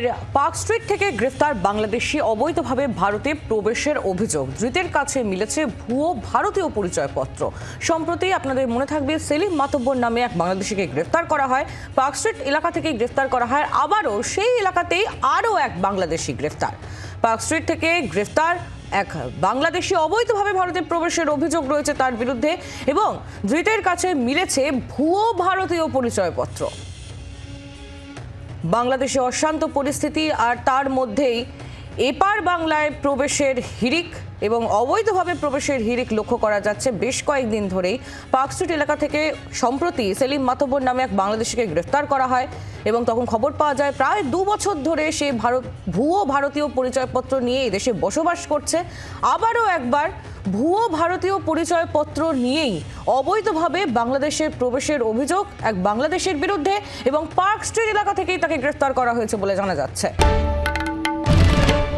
ফের park street থেকে গ্রেফতার বাংলাদেশি অবৈধভাবে ভারতে প্রবেশের অভিযোগ। ধৃতের কাছে মিলেছে ভুয়ো ভারতীয় পরিচয়পত্র। সম্প্রতি আপনাদের মনে থাকবে সেলিম মাতব্বর নামে এক বাংলাদেশিকে গ্রেফতার করা হয়। পার্ক স্ট্রিট এলাকা থেকে গ্রেফতার করা হয়। আবারও সেই এলাকাতেই আরও এক বাংলাদেশি গ্রেফতার। পার্ক স্ট্রিট থেকে গ্রেফতার এক বাংলাদেশি অবৈধভাবে ভারতে প্রবেশের অভিযোগ রয়েছে তার বিরুদ্ধে এবং ধৃতের কাছে মিলেছে ভুয়ো ভারতীয় পরিচয়পত্র। বাংলাদেশে অশান্ত পরিস্থিতি আর তার মধ্যেই এপার বাংলায় প্রবেশের হিরিক এবং অবৈধভাবে প্রবেশের হিরিক লক্ষ্য করা যাচ্ছে বেশ কয়েকদিন ধরেই। পার্ক স্ট্রিট এলাকা থেকে সম্প্রতি সেলিম মাতব্বর নামে এক বাংলাদেশিকে গ্রেফতার করা হয় এবং তখন খবর পাওয়া যায় প্রায় দু বছর ধরে সে ভারত ভুয়ো ভারতীয় পরিচয়পত্র নিয়ে দেশে বসবাস করছে। আবারও একবার ভুয়ো ভারতীয় পরিচয়পত্র নিয়েই অবৈধভাবে বাংলাদেশে প্রবেশের অভিযোগ এক বাংলাদেশের বিরুদ্ধে এবং পার্ক স্ট্রিট এলাকা থেকেই তাকে গ্রেফতার করা হয়েছে বলে জানা যাচ্ছে।